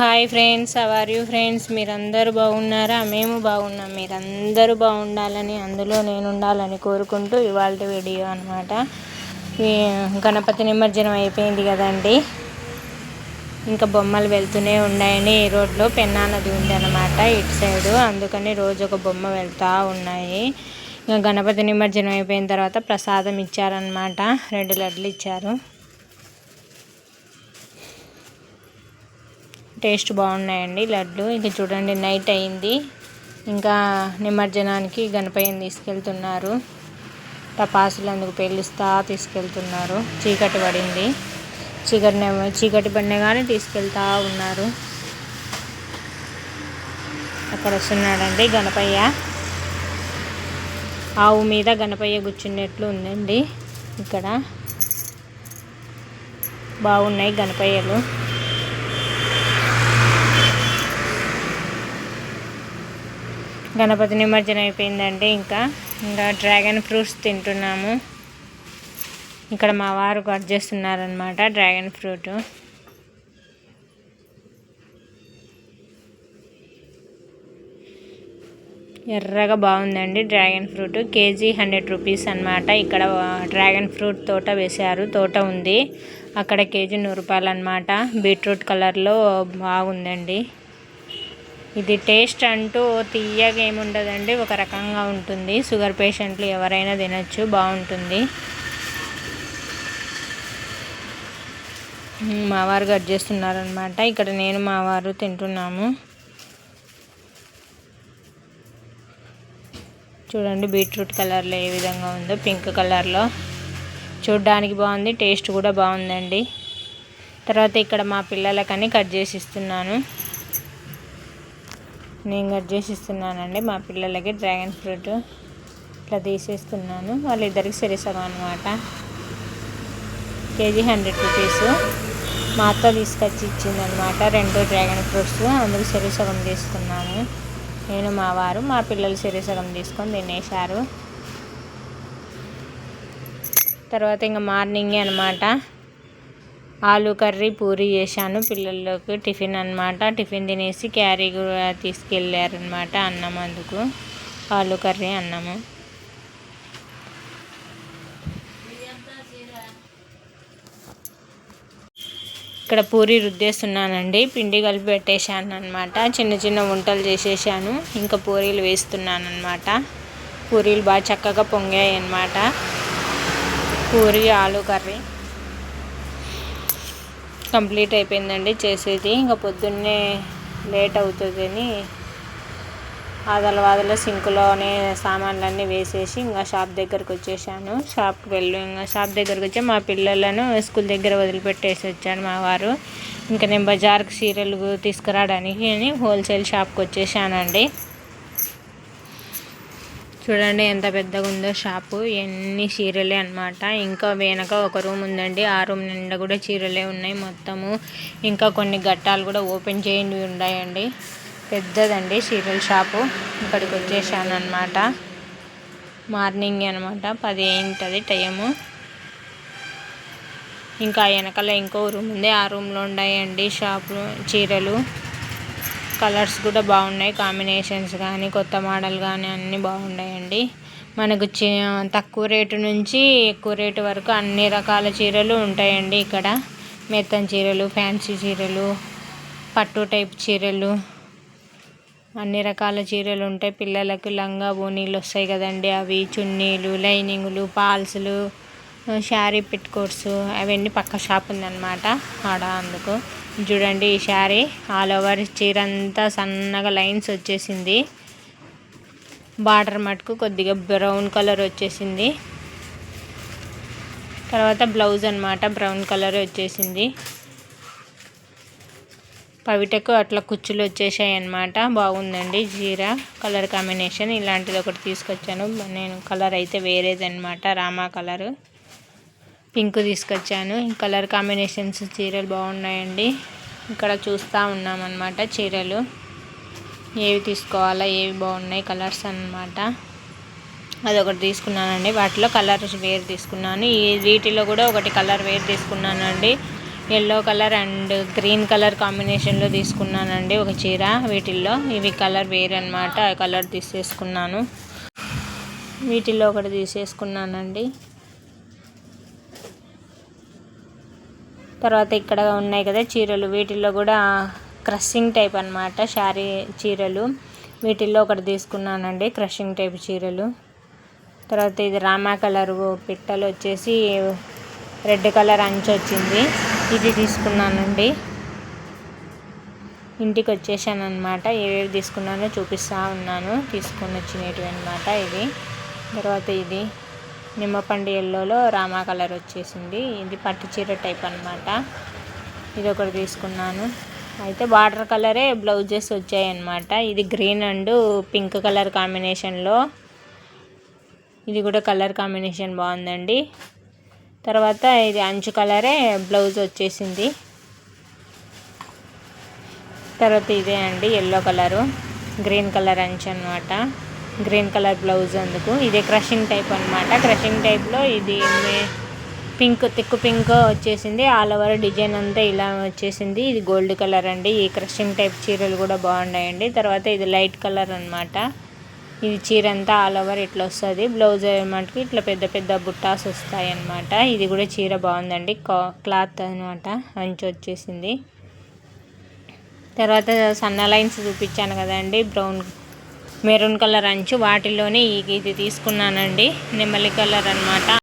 Hi friends how are you friends మీరందరూ బాగున్నారా? మేము బాగున్నాం. మీరందరూ బాగుండాలని అందులో నేను ఉండాలని కోరుకుంటూ ఇవాళ వీడియో అనమాట గణపతి నిమజ్జనం అయిపోయింది కదండి. ఇంకా బొమ్మలు వెళ్తూనే ఉన్నాయని ఈ రోడ్లో పెన్నా నది ఉంది అనమాట ఇటు సైడు. అందుకని రోజు ఒక బొమ్మ వెళ్తూ ఉన్నాయి. ఇంకా గణపతి నిమజ్జనం అయిపోయిన తర్వాత ప్రసాదం ఇచ్చారనమాట రెండు లడ్లు ఇచ్చారు. టేస్ట్ బాగున్నాయండి లడ్డు. ఇంకా చూడండి నైట్ అయింది. ఇంకా నిమజ్జనానికి గణపయ్యని తీసుకెళ్తున్నారు. టపాసులు అందుకు పెళ్ళిస్తా తీసుకెళ్తున్నారు. చీకటి పడింది. చీకటి చీకటి పడిన కానీ తీసుకెళ్తా ఉన్నారు. అక్కడ వస్తున్నాడండి గణపయ్య. ఆవు మీద గణపయ్య కూర్చున్నట్లు ఉందండి. ఇక్కడ బాగున్నాయి గణపయ్యలు. గణపతి నిమజ్జనం అయిపోయిందండి ఇంకా. ఇంకా డ్రాగన్ ఫ్రూట్స్ తింటున్నాము. ఇక్కడ మా వారు కట్ చేస్తున్నారనమాట డ్రాగన్ ఫ్రూట్. ఎర్రగా బాగుందండి dragon fruit. KG hundred rupees అనమాట ఇక్కడ డ్రాగన్ ఫ్రూట్ తోట వేశారు. తోట ఉంది. అక్కడ కేజీ నూరు రూపాయలు అనమాట బీట్రూట్ కలర్లో బాగుందండి. ఇది టేస్ట్ అంటూ తీయగా ఏముండదండి ఒక రకంగా ఉంటుంది. షుగర్ పేషెంట్లు ఎవరైనా తినచ్చు బాగుంటుంది. మావారు కట్ చేస్తున్నారనమాట ఇక్కడ నేను మావారు తింటున్నాము. చూడండి బీట్రూట్ కలర్లో ఏ విధంగా ఉందో పింక్ కలర్లో. చూడ్డానికి బాగుంది టేస్ట్ కూడా బాగుందండి. తర్వాత ఇక్కడ మా పిల్లలకని కట్ చేసి ఇస్తున్నాను. నేను కట్ చేసి ఇస్తున్నానండి మా పిల్లలకి డ్రాగన్ ఫ్రూట్ ఇట్లా తీసేస్తున్నాను. వాళ్ళిద్దరికి సరిసగం అనమాట కేజీ హండ్రెడ్ రూపీస్. మా అత్త తీసుకొచ్చి ఇచ్చిందనమాట రెండు డ్రాగన్ ఫ్రూట్స్. అందుకు సరిసగం తీసుకున్నాను నేను మా వారు మా పిల్లలు సరిసగం తీసుకొని తినేశారు. తర్వాత ఇంకా మార్నింగే అనమాట ఆలు కర్రీ పూరి చేశాను. పిల్లల్లోకి టిఫిన్ అనమాట టిఫిన్ తినేసి క్యారీ కూడా తీసుకెళ్ళారనమాట అన్నం అందుకు. ఆలు కర్రీ అన్నము. ఇక్కడ పూరి రుద్దేస్తున్నానండి. పిండి కలిపి పెట్టేశాను అనమాట చిన్న చిన్న వంటలు చేసేసాను ఇంకా పూరీలు వేస్తున్నాను అనమాట పూరీలు బాగా చక్కగా పొంగాయి అనమాట పూరి ఆలు కర్రీ. కంప్లీట్ అయిపోయిందండి చేసేది. ఇంకా పొద్దున్నే లేట్ అవుతుందని ఆదల వాదల సింకులోనే సామాన్లన్నీ వేసేసి ఇంకా షాప్ దగ్గరకు వచ్చేసాను. షాప్కి వెళ్ళి ఇంకా షాప్ దగ్గరకు వచ్చి మా పిల్లలను స్కూల్ దగ్గర వదిలిపెట్టేసి వచ్చాను మా వారు. ఇంకా నేను బజార్కి చీరలు తీసుకురావడానికి అని హోల్సేల్ షాప్కి వచ్చేసానండి. చూడండి ఎంత పెద్దగా ఉందో షాపు. ఎన్ని చీరలే అనమాట ఇంకా వెనక ఒక రూమ్ ఉందండి. ఆ రూమ్ నిండా కూడా చీరలే ఉన్నాయి మొత్తము. ఇంకా కొన్ని గట్టాలు కూడా ఓపెన్ చేయండి ఉన్నాయండి పెద్దదండి చీరల షాపు. ఇక్కడికి వచ్చేసాను అనమాట మార్నింగ్ అనమాట పది ఏంటది టైము. ఇంకా వెనకాల ఇంకో రూమ్ ఉంది. ఆ రూమ్లో ఉన్నాయండి షాపు చీరలు. కలర్స్ కూడా బాగున్నాయి కాంబినేషన్స్ కానీ కొత్త మోడల్ కానీ అన్నీ బాగున్నాయండి మనకు తక్కువ రేటు నుంచి ఎక్కువ రేటు వరకు అన్ని రకాల చీరలు ఉంటాయండి ఇక్కడ. మెత్తన్ చీరలు ఫ్యాన్సీ చీరలు పట్టు టైప్ చీరలు అన్ని రకాల చీరలు ఉంటాయి. పిల్లలకు లంగా బోనీలు వస్తాయి కదండి అవి. చున్నీలు లైనింగులు పాల్సులు శారీ పెట్టుకోట్స్ అవన్నీ పక్క షాప్ ఉందన్నమాట ఆడ అందుకు. చూడండి ఈ శారీ ఆల్ ఓవర్ చీర అంతా సన్నగా లైన్స్ వచ్చేసింది. బార్డర్ మటుకు కొద్దిగా బ్రౌన్ కలర్ వచ్చేసింది. తర్వాత బ్లౌజ్ అనమాట బ్రౌన్ కలర్ వచ్చేసింది. పవిటకు అట్లా కుచ్చులు వచ్చేసాయి అన్నమాట. బాగుందండి జీరా కలర్ కాంబినేషన్. ఇలాంటిది ఒకటి తీసుకొచ్చాను. నేను కలర్ అయితే వేరేది అనమాట రామా కలరు. పింక్ తీసుకొచ్చాను. కలర్ కాంబినేషన్స్ చీరలు బాగున్నాయండి. ఇక్కడ చూస్తూ ఉన్నామన్నమాట చీరలు. ఏవి తీసుకోవాలా ఏవి బాగున్నాయి కలర్స్ అనమాట అదొకటి తీసుకున్నానండి. వాటిలో కలర్స్ వేరు తీసుకున్నాను. ఈ వీటిలో కూడా ఒకటి కలర్ వేరు తీసుకున్నానండి. Yellow colour and green colour కాంబినేషన్లో తీసుకున్నానండి ఒక చీర వీటిల్లో. ఇవి కలర్ వేరు అనమాట ఆ కలర్ తీసేసుకున్నాను. వీటిల్లో ఒకటి తీసేసుకున్నానండి. తర్వాత ఇక్కడ ఉన్నాయి కదా చీరలు. వీటిల్లో కూడా క్రషింగ్ టైప్ అనమాట శారీ చీరలు. వీటిల్లో ఒకటి తీసుకున్నానండి క్రషింగ్ టైప్ చీరలు. తర్వాత ఇది రామా కలర్ పిట్టలు వచ్చేసి రెడ్ కలర్ అంచు వచ్చింది. ఇది తీసుకున్నానండి. ఇంటికి వచ్చేసాను అనమాట ఏవేవి తీసుకున్నానో చూపిస్తూ ఉన్నాను. తీసుకొని వచ్చినవి అనమాట ఇది తర్వాత ఇది నిమ్మపండు ఎల్లోలో రామా కలర్ వచ్చేసింది. ఇది పట్టు చీర టైప్ అనమాట ఇది ఒకటి తీసుకున్నాను. అయితే వాటర్ కలరే బ్లౌజెస్ వచ్చాయన్నమాట. ఇది గ్రీన్ అండ్ పింక్ కలర్ కాంబినేషన్లో. ఇది కూడా కలర్ కాంబినేషన్ బాగుందండి. తర్వాత ఇది అంచు కలరే బ్లౌజ్ వచ్చేసింది. తర్వాత ఇదే అండి ఎల్లో కలరు. గ్రీన్ కలర్ అంచు అనమాట గ్రీన్ కలర్ బ్లౌజ్ అందుకు. ఇది క్రషింగ్ టైప్ అనమాట క్రషింగ్ టైప్లో ఇది పింక్ తిక్కు పింక్ వచ్చేసింది. ఆల్ ఓవర్ డిజైన్ అంతా ఇలా వచ్చేసింది. ఇది గోల్డ్ కలర్ అండి. ఈ క్రషింగ్ టైప్ చీరలు కూడా బాగున్నాయండి. తర్వాత ఇది లైట్ కలర్ అనమాట ఇది చీర అంతా ఆల్ ఓవర్ ఇట్లా వస్తుంది. బ్లౌజ్ మటుకు ఇట్లా పెద్ద పెద్ద బుట్టాస్ వస్తాయి అనమాట ఇది కూడా చీర బాగుందండి. క్లాత్ అనమాట అంచు వచ్చేసింది. తర్వాత సన్న లైన్స్ చూపించాను కదండి. బ్రౌన్ మెరూన్ కలర్ అంచు వాటిలోనే ఇది తీసుకున్నానండి. నెమలి కలర్ అనమాట